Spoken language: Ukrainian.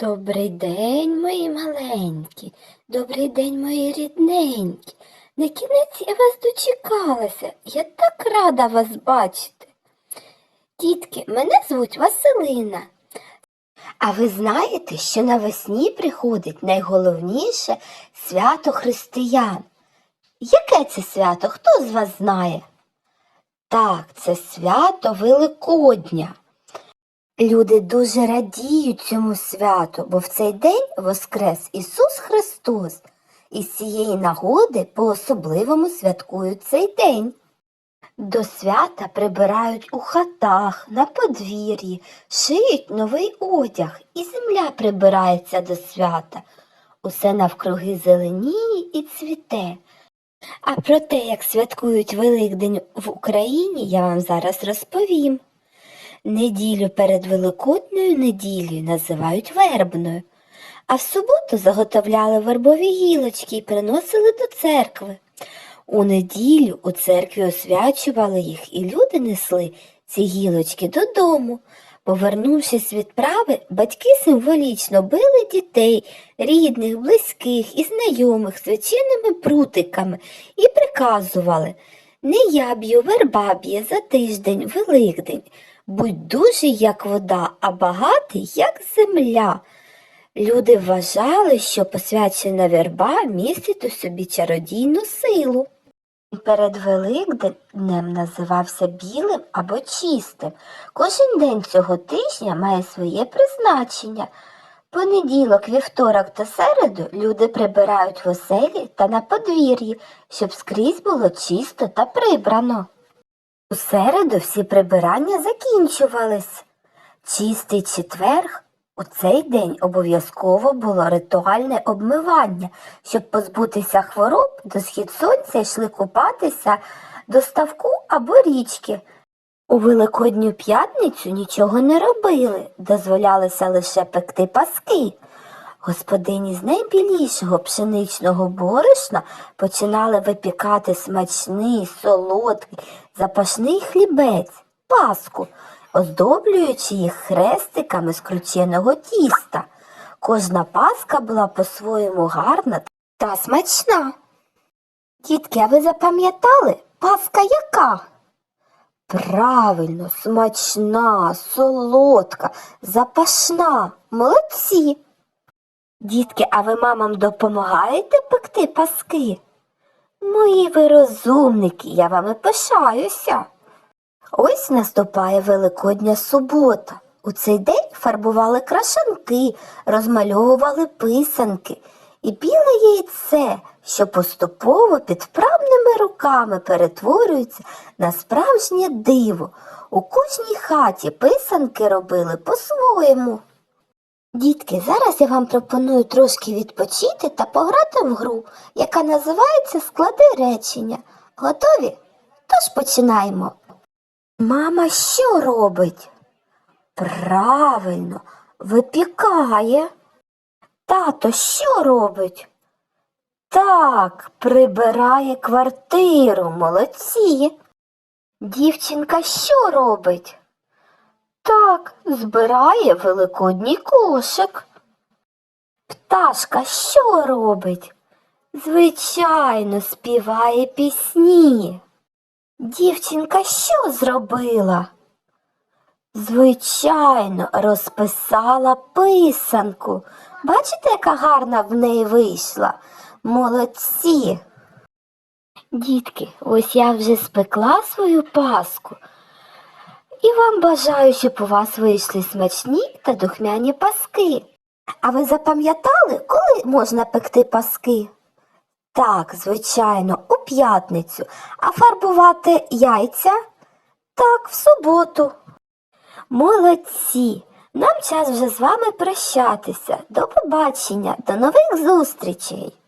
Добрий день, мої маленькі, добрий день, мої рідненькі. На кінець я вас дочекалася. Я так рада вас бачити. Дітки, мене звуть Василина. А ви знаєте, що навесні приходить найголовніше свято християн? Яке це свято? Хто з вас знає? Так, це свято Великодня. Люди дуже радіють цьому святу, бо в цей день воскрес Ісус Христос, і з цієї нагоди по-особливому святкують цей день. До свята прибирають у хатах, на подвір'ї, шиють новий одяг, і земля прибирається до свята. Усе навкруги зеленіє і цвіте. А про те, як святкують Великдень в Україні, я вам зараз розповім. Неділю перед Великодною неділею називають вербною, а в суботу заготовляли вербові гілочки і приносили до церкви. У неділю у церкві освячували їх, і люди несли ці гілочки додому. Повернувшись від прави, батьки символічно били дітей, рідних, близьких і знайомих свяченими прутиками і приказували Не я б'ю, верба б'є за тиждень, Великдень. Будь дужий, як вода, а багатий, як земля. Люди вважали, що посвячена верба містить у собі чародійну силу. Перед Великднем називався білим або чистим. Кожен день цього тижня має своє призначення. Понеділок, вівторок та середу люди прибирають в оселі та на подвір'ї, щоб скрізь було чисто та прибрано. У середу всі прибирання закінчувались. Чистий четверг у цей день обов'язково було ритуальне обмивання, щоб позбутися хвороб, до схід сонця йшли купатися до ставку або річки. У Великодню п'ятницю нічого не робили, дозволялося лише пекти паски. Господині з найбілішого пшеничного борошна починали випікати смачний, солодкий, запашний хлібець, паску, оздоблюючи їх хрестиками з крученого тіста. Кожна паска була по-своєму гарна та смачна. Дітки, а ви запам'ятали, паска яка? Правильно, смачна, солодка, запашна, молодці. Дітки, а ви мамам допомагаєте пекти паски? Мої ви розумники, я вами пишаюся. Ось наступає Великодня субота. У цей день фарбували крашанки, розмальовували писанки і біле яйце, що поступово під вправними руками перетворюється на справжнє диво. У кожній хаті писанки робили по-своєму. Дітки, зараз я вам пропоную трошки відпочити та пограти в гру, яка називається Склади речення. Готові? Тож починаємо. Мама що робить? Правильно, випікає. Тато що робить? Так, прибирає квартиру, молодці. Дівчинка що робить? Так, збирає великодній кошик. Пташка що робить? Звичайно, співає пісні. Дівчинка що зробила? Звичайно, розписала писанку. Бачите, яка гарна в неї вийшла? Молодці. Дітки, ось я вже спекла свою паску. І вам бажаю, щоб у вас вийшли смачні та духмяні паски. А ви запам'ятали, коли можна пекти паски? Так, звичайно, у п'ятницю, а фарбувати яйця? Так, в суботу. Молодці! Нам час вже з вами прощатися. До побачення, до нових зустрічей!